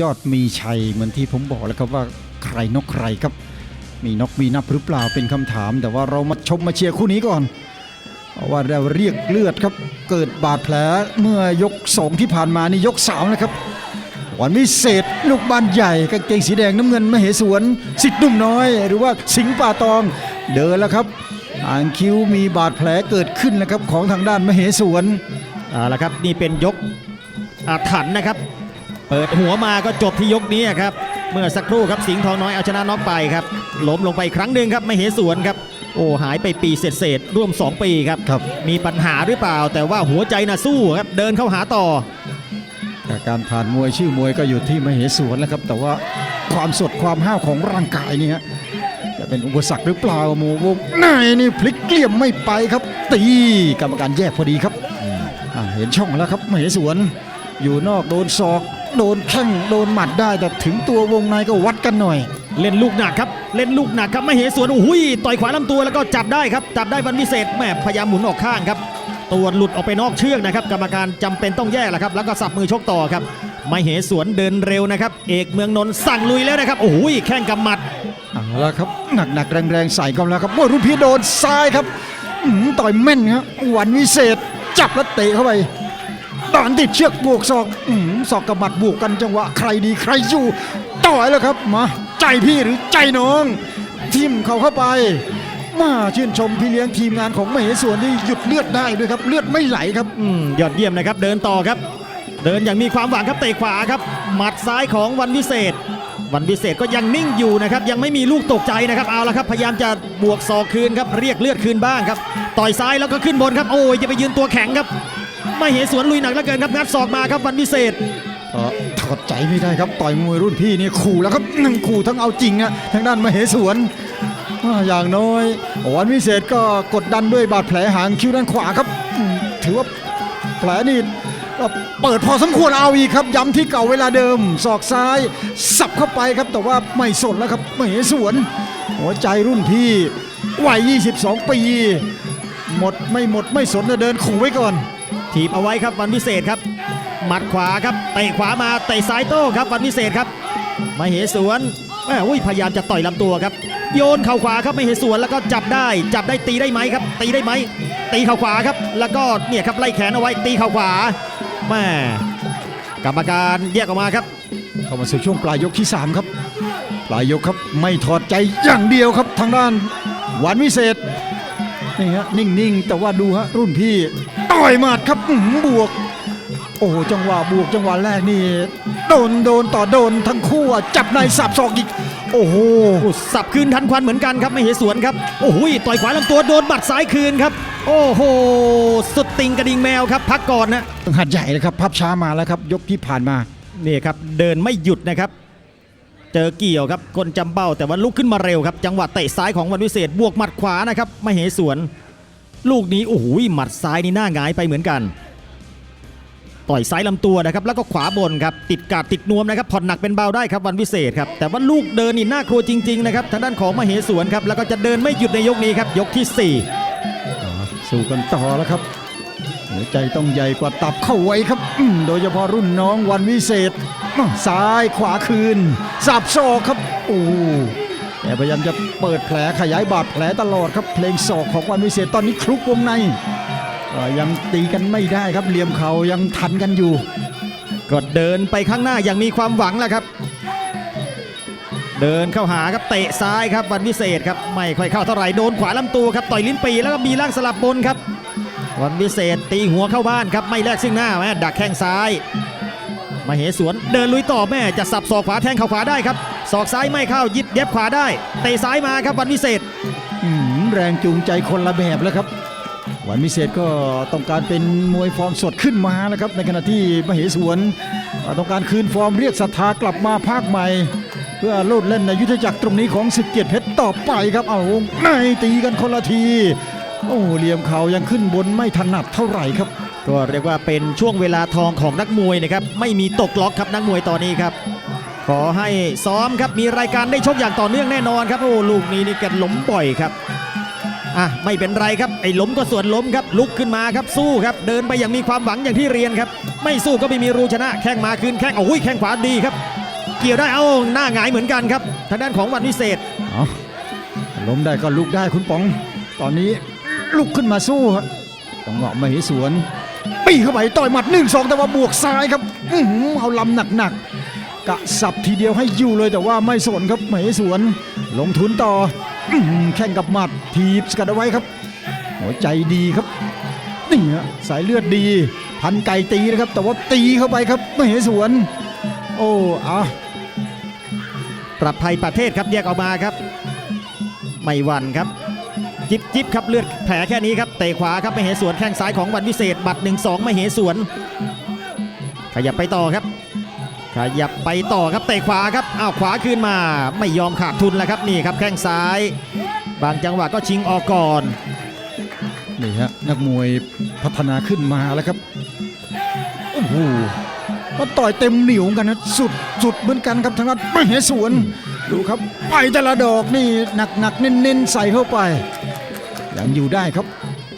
ยอดมีชัยเหมือนที่ผมบอกแล้วครับว่าใครนกใครครับ มีนกมีนับหรือเปล่าเป็นคำถาม แต่ว่าเรามาชมมาเชียร์คู่นี้ก่อนเพราะว่าเราเรียกเลือดครับ เกิดบาดแผลเมื่อยกสองที่ผ่านมานี่ยกสามนะครับวันวิเศษลูกบานใหญ่กางเกงสีแดงน้ำเงินมเหสวนสิทธิ์นุ่มน้อย หรือว่าสิงห์ป่าตองเดินแล้วครับอ่างคิ้วมีบาดแผลเกิดขึ้นนะครับของทางด้านมเหสวนเอาละครับนี่เป็นยกอาถรรพ์นะครับ เปิดหัวมาก็จบที่ยกนี้ครับ เมื่อสักครู่ครับสิงห์ทองน้อยเอาชนะน็อกไปครับล้มลงไปอีกครั้งหนึ่งครับไม่เหสวนครับ โอ้หายไปปีเศษๆร่วม 2 ปีครับครับ มีปัญหาหรือเปล่า แต่ว่าหัวใจน่ะสู้ครับเดินเข้าหาต่อ แต่การผ่านมวยชื่อมวยก็อยู่ที่มเหสวนแล้วครับ แต่ว่าความสดความห้าวของร่างกายเนี่ยจะเป็นอุปสรรคหรือเปล่าหมูวงในนี่พลิกเกลี่ยมไม่ไปครับ ตีกรรมการแยกพอดีครับอ่าเห็นช่องแล้วครับมเหสวนอยู่นอกโดนศอก โดนแข้งโดนหมัดได้แต่ถึงตัววงในก็วัดกันหน่อย เล่นลูกหนักครับ เล่นลูกหนักครับไม่เหสวนโอ้โหยต่อยขวาลำตัวแล้วก็จับได้ครับ จับได้วันวิเศษแหม่พยายามหมุนออกข้างครับ ตัวหลุดออกไปนอกเชือกนะครับ กรรมการจำเป็นต้องแยกแหละครับ แล้วก็สับมือชกต่อครับไม่เหสวนเดินเร็วนะครับ เอกเมืองนนท์สั่งลุยแล้วนะครับโอ้โหยแข้งกำหมัดเอาละครับหนักหนักๆแรงๆใส่กันแล้วครับโอ้ยรุ่นพี่โดนซ้ายครับอื้อหือต่อยแม่นครับวันวิเศษจับแล้วเตะเข้าไป ตอนติดเชือกบวกศอกอื้อหือศอกกับหมัดบวกกันจังหวะใครดีใครอยู่ต่อยแล้วครับมาใจพี่หรือใจน้อง ทิมเขาเข้าไป มาชื่นชมพี่เลี้ยงทีมงานของมเหสวนที่หยุดเลือดได้ด้วยครับ เลือดไม่ไหลครับ อืมยอดเยี่ยมนะครับ เดินต่อครับ เดินอย่างมีความหวังครับเตะขวาครับ หมัดซ้ายของวันวิเศษ วันวิเศษก็ยังนิ่งอยู่นะครับ ยังไม่มีลูกตกใจนะครับเอาละครับ พยายามจะบวกศอกคืนครับเรียกเลือดคืนบ้างครับ ต่อยซ้ายแล้วก็ขึ้นบนครับโอ้ยจะไปยืนตัวแข็งครับ ไม่เหสวนลุยหนักเหลือเกินครับงัดศอกมาครับวันวิเศษก็ถอดใจไม่ได้ครับต่อยมวยรุ่นพี่นี่ขู่แล้วครับนั่งขู่ทั้งเอาจริงอะทางด้านมเหสวนอย่างน้อยวันวิเศษก็กดดันด้วยบาดแผลหางคิ้วด้านขวาครับ ถือว่าแผลนี่เปิดพอสมควรเอาอีกครับ ย้ำที่เก่าเวลาเดิมศอกซ้าย สับเข้าไปครับ แต่ว่าไม่สนแล้วครับมเหสวน หัวใจรุ่นพี่วัย 22 ปี หมดไม่หมดไม่สนจะเดินขู่ไว้ก่อน ถีบเอาไว้ครับวันวิเศษครับ หมัดขวาครับเตะขวามาเตะซ้ายโต้ครับวันวิเศษครับมาเหสวนแหม่อุ้ยพยายามจะต่อยลำตัวครับ โยนเข่าขวาครับไม่เหสวนแล้วก็จับได้ จับได้ตีได้ไหมครับ ตีได้ไหมตีเข่าขวาครับ แล้วก็เนี่ยครับไล่แขนเอาไว้ตีเข่าขวาแม่กรรมการแยกออกมาครับ เข้ามาสู่ช่วงปลายยกที่ 3 ครับ ปลายยกครับไม่ถอดใจอย่างเดียวครับ ทางด้านหวานวิเศษนี่ฮะนิ่งๆแต่ว่าดูฮะรุ่นพี่ ต่อยหมัดครับอื้อหือบวก โอ้โหจังหวะบวกจังหวะแรกนี่โดนโดนต่อโดนทั้งคู่อะจับในสับศอกอีก โอ้โห โอ้สับคืนทันควันเหมือนกันครับไม่เหสวนครับโอ้โหต่อยขวาลำตัวโดนบัดซ้ายคืนครับ โอ้โห สุดติงกระดิ่งแมวครับ พักก่อนนะหัดใหญ่เลยครับภาพช้ามาแล้วครับ ยกที่ผ่านมา นี่ครับเดินไม่หยุดนะครับ เจอเกี่ยวครับคนจำเบ้าแต่ว่าลุกขึ้นมาเร็วครับ จังหวะเตะซ้ายของวันวิเศษบวกหมัดขวานะครับไม่เหสวน ลูกนี้โอ้โหหมัดซ้ายนี่หน้าหงายไปเหมือนกัน ต่อยซ้ายลำตัวนะครับแล้วก็ขวาบนครับติดกาดติดนวมนะครับผ่อนหนักเป็นเบาได้ครับวันวิเศษครับแต่ว่าลูกเดินนี่น่ากลัวจริงๆนะครับทางด้านของมเหสวนครับแล้วก็จะเดินไม่หยุดในยกนี้ครับยกที่สี่สู้กันต่อแล้วครับหัวใจต้องใหญ่กว่าตับเข้าไว้ครับโดยเฉพาะรุ่นน้องวันวิเศษซ้ายขวาคืนสับศอกครับโอ้ แต่พยายามจะเปิดแผลขยายบาดแผลตลอดครับเพลงศอกของวันวิเศษตอนนี้คลุกวงในยังตีกันไม่ได้ครับเหลี่ยมเขายังทันกันอยู่ ก็เดินไปข้างหน้าอย่างมีความหวังแหละครับ เดินเข้าหาครับเตะซ้ายครับวันวิเศษครับไม่ค่อยเข้าเท่าไหร่โดนขวาลำตัวครับต่อยลิ้นปีแล้วก็มีล่างสลับบนครับ วันวิเศษตีหัวเข้าบ้านครับไม่แลกซึ่งหน้าแม่ดักแข้งซ้าย มาเหสวนเดินลุยต่อแม่จะสับศอกขวาแทงเข่าขวาได้ครับศอกซ้ายไม่เข้ายิบเย็บขวาได้เตะซ้ายมาครับวันวิเศษแรงจูงใจคนละแบบแล้วครับ วันวิเศษก็ต้องการเป็นมวยฟอร์มสดขึ้นมาแล้วครับในขณะที่มเหสวนต้องการคืนฟอร์มเรียกศรัทธากลับมาภาคใหม่ เพื่อโลดเล่นในยุทธจักรตรงนี้ของศึกเกียรติเพชรต่อไปครับเอาวงในตีกันคนละทีโอ้เหลี่ยมเขายังขึ้นบนไม่ถนัดเท่าไหร่ครับ ก็เรียกว่าเป็นช่วงเวลาทองของนักมวยนะครับไม่มีตกล็อกครับนักมวยตอนนี้ครับขอให้ซ้อมครับมีรายการได้ชกอย่างต่อเนื่องแน่นอนครับโอ้ลูกนี้นี่แกล้มบ่อยครับอะไม่เป็นไรครับไอ้ล้มก็ส่วนล้มครับลุกขึ้นมาครับสู้ครับเดินไปอย่างมีความหวังอย่างที่เรียนครับ ไม่สู้ก็ไม่มีรูชนะแข้งมาคืนแข้งโอ้ยแข้งขวาดีครับ เกี่ยวได้เอาหน้าหงายเหมือนกันครับทางด้านของวันวิเศษล้มได้ก็ลุกได้คุณป๋อง ตอนนี้ลุกขึ้นมาสู้ฮะจังหวะมเหสวน ปีเข้าไปต่อยหมัดหนึ่งสองแต่ว่าบวกซ้ายครับอือหือเอาลำหนักๆกะสับทีเดียวให้อยู่เลยแต่ว่าไม่สนครับมเหสวน ลงทุนต่ออแข่งกับหมัดทีบสกัดเอาไว้ครับ หัวใจดีครับนี่ฮะสายเลือดดี พันไก่ตีนะครับ แต่ว่าตีเข้าไปครับมเหสวน โอ้อะปรับภัยประเทศครับแยกออกมาครับ ไม่วันครับ จิบจิบครับเลือดแผลแค่นี้ครับเตะขวาครับไม่เหสวนแข้งซ้ายของวันวิเศษบัตรหนึ่งสองไม่เหสวน ขยับไปต่อครับ ขยับไปต่อครับเตะขวาครับอ้าวขวาคืนมาไม่ยอมขาดทุนแล้วครับนี่ครับแข้งซ้าย บางจังหวะก็ชิงออกก่อนนี่ฮะนักมวยพัฒนาขึ้นมาแล้วครับโอ้โหก็ต่อยเต็มเหนียวกันนะสุดสุดเหมือนกันครับทางด้านมเหสวนดูครับไปแต่ละดอกนี่หนักหนักเน้นเน้นๆใส่เข้าไป ยังอยู่ได้ครับ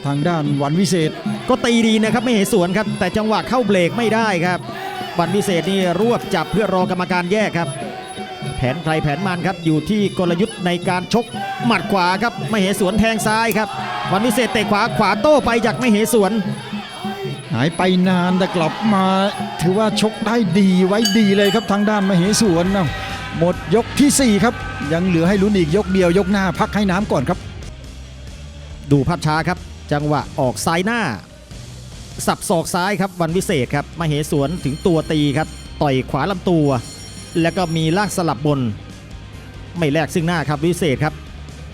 ทางด้านวันวิเศษก็ตีดีนะครับไม่เหสวนครับ แต่จังหวะเข้าเบรกไม่ได้ครับ วันวิเศษนี่รวบจับเพื่อรอกรรมการแยกครับ แผนใครแผนมันครับอยู่ที่กลยุทธ์ในการชกหมัดขวาครับไม่เหสวนแทงซ้ายครับ วันวิเศษเตะขวาขวาโต้ไปจากไม่เหสวน หายไปนานแต่กลับมาถือว่าชกได้ดีไว้ดีเลยครับทางด้านมเหสวนเนาะหมดยกทีสี่ 4 ครับ ยังเหลือให้ลุ้นอีกยกเดียวยกหน้าพักให้น้ำก่อนครับ ดูภาพช้าครับ จังหวะออกซ้ายหน้า สับศอกซ้ายครับวันวิเศษครับมาเหสวนถึงตัวตีครับ ต่อยขวาลำตัว แล้วก็มีลากสลับบน ไม่แลกซึ่งหน้าครับวิเศษครับ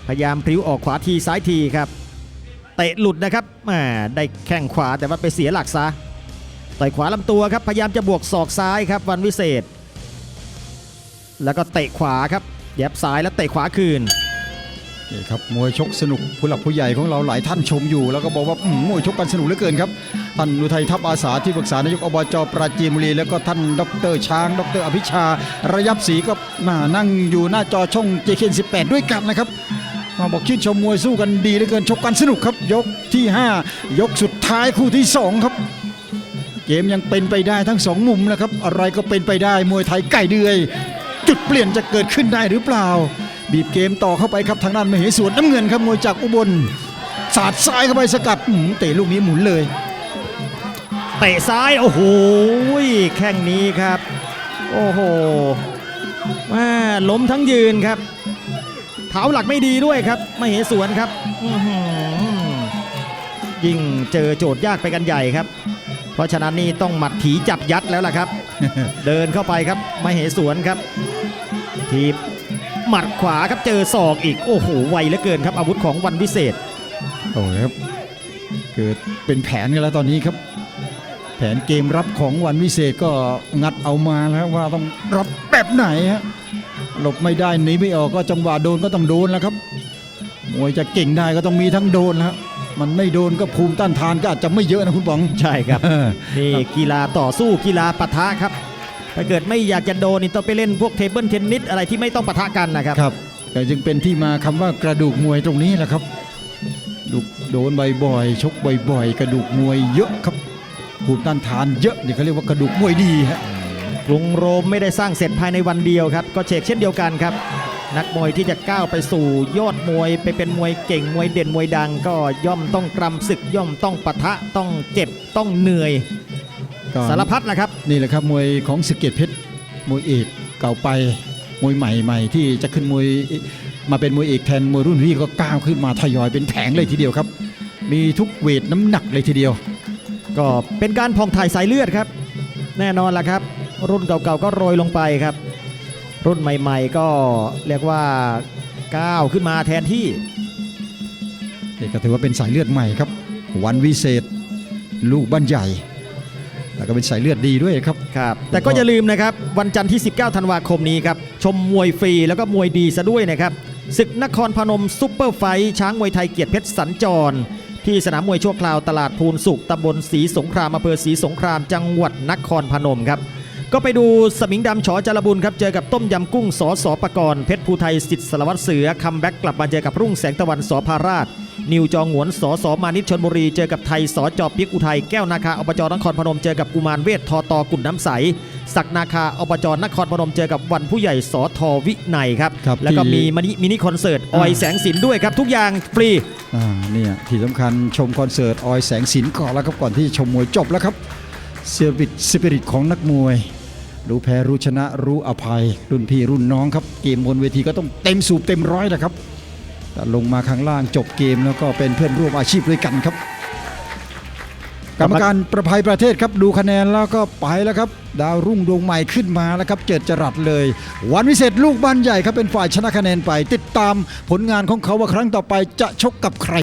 พยายามพลิ้วออกขวาทีซ้ายทีครับเตะหลุดนะครับแมได้แข้งขวาแต่ว่าไปเสียหลักซะต่อยขวาลำตัวครับพยายามจะบวกศอกซ้ายครับวันวิเศษ แล้วก็เตะขวาครับแยบซ้ายแล้วเตะขวาคืน นี่ครับมวยชกสนุกผู้หลักผู้ใหญ่ของเราหลายท่านชมอยู่ แล้วก็บอกว่ามวยชกกันสนุกเหลือเกินครับท่านอุทัยทัพอาสาที่ปรึกษานายกอบจปราจีนบุรี แล้วก็ท่านดรช้าง ดรอภิชา ระยับศรีก็มานั่งอยู่หน้าจอช่อง JK 18ด้วยกันนะครับมาบอกชื่นชมมวยสู้กันดีเหลือเกินชกกันสนุกครับ ยกที่ 5 ยกสุดท้ายคู่ที่ 2 ครับเกมยังเป็นไปได้ทั้งสองมุมนะครับอะไรก็เป็นไปได้มวยไทยไก่เดือย จุดเปลี่ยนจะเกิดขึ้นได้หรือเปล่า บีบเกมต่อเข้าไปครับทางด้านมเหสวนน้ำเงินครับมวยจากอุบลสาดซ้ายเข้าไปสกัดเตะลูกนี้หมุนเลยเตะซ้ายโอ้โหแข้งนี้ครับ โอ้โหมาล้มทั้งยืนครับเท้าหลักไม่ดีด้วยครับไม่เหสวนครับยิ่งเจอโจทย์ยากไปกันใหญ่ครับ เพราะฉะนั้นนี่ต้องหมัดถีจับยัดแล้วล่ะครับ เดินเข้าไปครับไม่เหสวนครับทีบ หมัดขวาครับเจอศอกอีกโอ้โหไวเหลือเกินครับอาวุธของวันวิเศษโอ้ยครับเกิดเป็นแผนกันแล้วตอนนี้ครับ แผนเกมรับของวันวิเศษก็งัดเอามาแล้วว่าต้องรับแบบไหนฮะหลบไม่ได้หนีไม่ออกก็จังหวะโดนก็ต้องโดนแล้วครับมวยจะเก่งได้ก็ต้องมีทั้งโดนแล้วมันไม่โดนก็ภูมิต้านทานก็อาจจะไม่เยอะนะคุณป๋องใช่ครับเออนี่กีฬาต่อสู้กีฬาปะทะครับ ถ้าเกิดไม่อยากจะโดนนี่ต้องไปเล่นพวกเทเบิลเทนนิสอะไรที่ไม่ต้องปะทะกันนะครับครับแต่จึงเป็นที่มาคำว่ากระดูกมวยตรงนี้แหละครับดูโดนบ่อยๆชกบ่อยๆ กระดูกมวยเยอะครับภูมิต้านทานเยอะนี่เขาเรียกว่ากระดูกมวยดีฮะกรุงโรมไม่ได้สร้างเสร็จภายในวันเดียวครับ ก็เชกเช่นเดียวกันครับ นักมวยที่จะก้าวไปสู่ยอดมวยไปเป็นมวยเก่งมวยเด่นมวยดัง ก็ย่อมต้องกรำศึกย่อมต้องปะทะต้องเจ็บต้องเหนื่อย ก็สารพัดนะครับ นี่แหละครับมวยของสกเก็ตเพชรมวยเอกเก่าไปมวยใหม่ๆ ที่จะขึ้นมวยมาเป็นมวยเอกแทนมวยรุ่นพี่ก็ก้าวขึ้นมาทยอยเป็นแผงเลยทีเดียวครับ มีทุกเวทน้ำหนักเลยทีเดียว ก็เป็นการผ่องถ่ายสายเลือดครับ แน่นอนละครับ รุ่นเก่าๆก็โรยลงไปครับ รุ่นใหม่ ๆ ก็เรียกว่าก้าวขึ้นมาแทนที่นี่ก็ถือว่าเป็นสายเลือดใหม่ครับ วันวิเศษ ลูกบ้านใหญ่ แล้วก็เป็นสายเลือดดีด้วยครับ ครับ แต่ก็อย่าลืมนะครับ วันจันทร์ที่ 19 ธันวาคมนี้ครับ ชมมวยฟรีแล้วก็มวยดีซะด้วยนะครับศึกนครพนมซุปเปอร์ไฟท์ช้างมวยไทยเกียรติเพชรสัญจร ที่สนามมวยชั่วคราวตลาดภูนสุขตำบลศรีสงครามอำเภอศรีสงครามจังหวัดนครพนมครับก็ไปดูสมิงดำฉอจารบุญครับ เจอกับต้มยำกุ้งสอสอปกรณ์เพชรภูไทยสิทธิ์สารวัตรเสือคัมแบ็กกลับมาเจอกับรุ่งแสงตะวันสอพาราช นิวจองหวนสสมานิชชนบุรีเจอกับไทยสจเปียกอุทัยแก้วนาคาอบจนครพนมเจอกับกุมารเวททอตอกุ่นน้ำใสศักนาคาอบจนครพนมเจอกับวันผู้ใหญ่สทวิไนยครับครับแล้วก็ที่ มีมินิมินิคอนเสิร์ตออยอ่าแสงสินด้วยครับทุกอย่างฟรี อ่าเนี่ยที่สำคัญชมคอนเสิร์ตออยแสงสินก่อนแล้วครับก่อนที่ชมมวยจบแล้วครับเซอร์วิสสปิริตของนักมวย รู้แพ้รู้ชนะรู้อภัย รุ่นพี่รุ่นน้องครับ เกมบนเวทีก็ต้องเต็มสูบเต็มร้อยนะครับ แต่ลงมาข้างล่างจบเกมแล้วก็เป็นเพื่อนร่วมอาชีพด้วยกันครับ กรรมการประภัยประเทศครับดูคะแนนแล้วก็ไปแล้วครับ ดาวรุ่งดวงใหม่ขึ้นมาแล้วครับ เจิดจรัสเลย วันวิเศษลูกบ้านใหญ่ครับเป็นฝ่ายชนะคะแนนไป ติดตามผลงานของเขาว่าครั้งต่อไปจะชกกับใคร